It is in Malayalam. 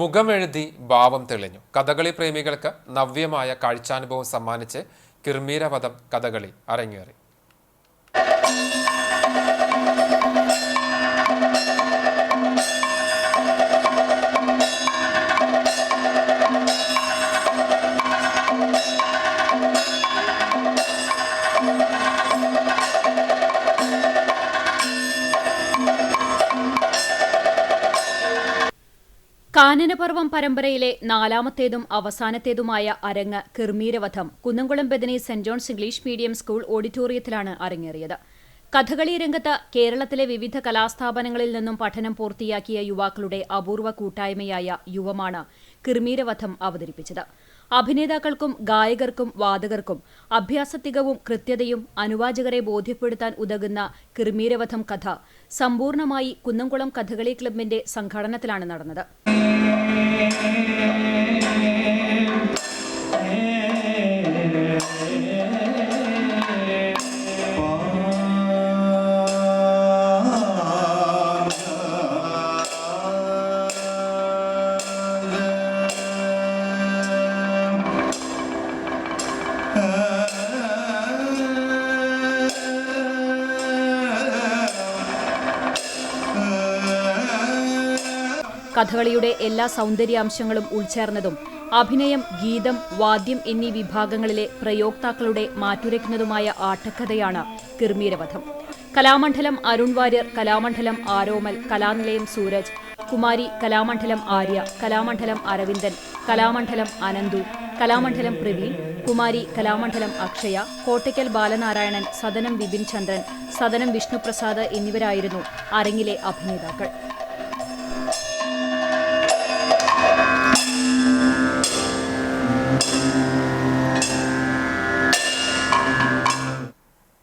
മുഖമെഴുതി ഭാവം തെളിഞ്ഞു. കഥകളി പ്രേമികൾക്ക് നവ്യമായ കാഴ്ചാനുഭവം സമ്മാനിച്ച് കിർമീരവധം കഥകളി അരങ്ങേറി. കാനനപർവം പരമ്പരയിലെ നാലാമത്തേതും അവസാനത്തേതുമായ അരങ്ങ് Kirmiravadham Kunnamkulam Bethany saint John's English medium school ഓഡിറ്റോറിയത്തിലാണ് അരങ്ങേറിയത്. കഥകളി രംഗത്ത് കേരളത്തിലെ വിവിധ കലാസ്ഥാപനങ്ങളിൽ നിന്നും പഠനം പൂർത്തിയാക്കിയ യുവാക്കളുടെ അപൂർവ കൂട്ടായ്മയായ യുവമാണ് കിർമീരവധം അവതരിപ്പിച്ചത്. അഭിനേതാക്കൾക്കും ഗായകർക്കും വാദകർക്കും അഭ്യാസത്തികവും കൃത്യതയും അനുവാചകരെ ബോധ്യപ്പെടുത്താൻ ഉതകുന്ന കിർമീരവധം കഥ സമ്പൂർണമായി കുന്നംകുളം കഥകളി ക്ലബിന്റെ സംഘാടനത്തിലാണ് നടന്നത്. Amen. കഥകളിയുടെ എല്ലാ സൗന്ദര്യാംശങ്ങളും ഉൾച്ചേർന്നതും അഭിനയം ഗീതം വാദ്യം എന്നീ വിഭാഗങ്ങളിലെ പ്രയോക്താക്കളുടെ മാറ്റുരയ്ക്കുന്നതുമായ ആട്ടക്കഥയാണ് കിർമീരവധം. കലാമണ്ഡലം അരുൺ വാര്യർ കലാമണ്ഡലം ആരോമൽ കലാനിലയം സൂരജ് കുമാരി കലാമണ്ഡലം ആര്യ കലാമണ്ഡലം അരവിന്ദൻ കലാമണ്ഡലം അനന്തു കലാമണ്ഡലം പ്രവീൺ കുമാരി കലാമണ്ഡലം അക്ഷയ കോട്ടയ്ക്കൽ ബാലനാരായണൻ സദനം വിപിൻ ചന്ദ്രൻ സദനം വിഷ്ണുപ്രസാദ് എന്നിവരായിരുന്നു അരങ്ങിലെ അഭിനേതാക്കൾ.